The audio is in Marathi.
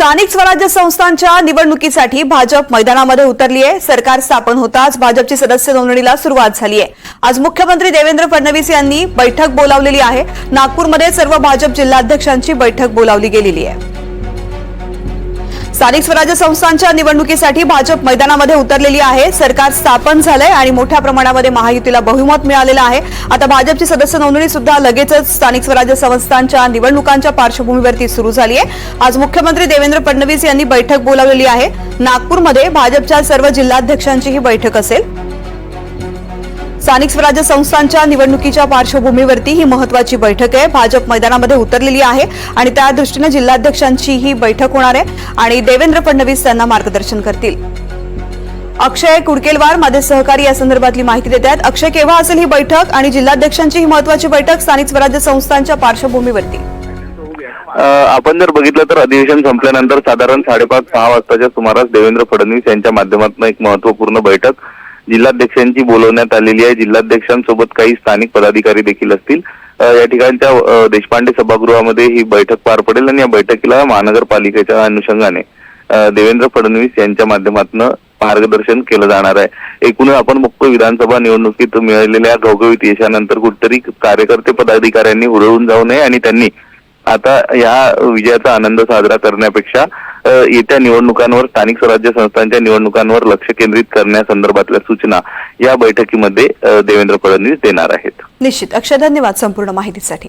स्थानिक स्वराज्य संस्थांच्या निवडणुकीसाठी भाजप मैदानामध्ये उतरली आहे सरकार स्थापन होताच भाजपची सदस्य नोंदणीला सुरुवात झाली आहे आज मुख्यमंत्री देवेंद्र फडणवीस यांनी बैठक बोलावलेली आहे. नागपूरमध्ये सर्व भाजप जिल्हाध्यक्षांची बैठक बोलावली गेलेली आहे स्थानिक स्वराज्य संस्थांच्या निवडणुकीसाठी भाजप मैदानामध्ये उतरलेली आहे. सरकार स्थापन झालंय आणि मोठ्या प्रमाणामध्ये महायुतीला बहुमत मिळालेलं आहे. आता भाजपची सदस्य नोंदणी सुद्धा लगेचच स्थानिक स्वराज्य संस्थांच्या निवडणुकांच्या पार्श्वभूमीवरती सुरू झाली आहे. आज मुख्यमंत्री देवेंद्र फडणवीस यांनी बैठक बोलावलेली आहे. नागपूरमध्ये भाजपच्या सर्व जिल्हाध्यक्षांची ही बैठक असेल. स्थानिक स्वराज्य संस्थांच्या निवडणुकीच्या पार्श्वभूमीवरती ही महत्वाची बैठक आहे. भाजप मैदानामध्ये उतरलेली आहे आणि त्या दृष्टीनं जिल्हाध्यक्षांची ही बैठक होणार आहे आणि देवेंद्र फडणवीस त्यांना मार्गदर्शन करतील. अक्षय कुडकेलवार माझे सहकारी या संदर्भातली माहिती देत आहेत. अक्षय केव्हा असेल ही बैठक आणि जिल्हाध्यक्षांची ही महत्वाची बैठक स्थानिक स्वराज्य संस्थांच्या पार्श्वभूमीवरती? आपण जर बघितलं तर अधिवेशन संपल्यानंतर साधारण साडेपाच सहा वाजताच्या सुमारास देवेंद्र फडणवीस यांच्या माध्यमातून एक महत्त्वपूर्ण बैठक जिल्हाध्यक्षांची बोलवण्यात आलेली आहे. जिल्हाध्यक्षांसोबत काही स्थानिक पदाधिकारी देखील असतील. या ठिकाणच्या देशपांडे सभागृहामध्ये ही बैठक पार पडेल आणि या बैठकीला महानगरपालिकेच्या अनुषंगाने देवेंद्र फडणवीस यांच्या माध्यमातून मार्गदर्शन केलं जाणार आहे. एकूणच आपण बघतो विधानसभा निवडणुकीत मिळालेल्या घवघवीत यशानंतर कुठेतरी कार्यकर्ते पदाधिकाऱ्यांनी हुरळून जाऊ नये आणि त्यांनी आता या विजयाचा आनंद साजरा करण्यापेक्षा येत्या निवडणुकांवर स्थानिक स्वराज्य संस्थांच्या निवडणुकांवर लक्ष केंद्रित करण्यासंदर्भातल्या सूचना या बैठकीमध्ये देवेंद्र फडणवीस देणार आहेत. निश्चित. अक्षय धन्यवाद संपूर्ण माहितीसाठी.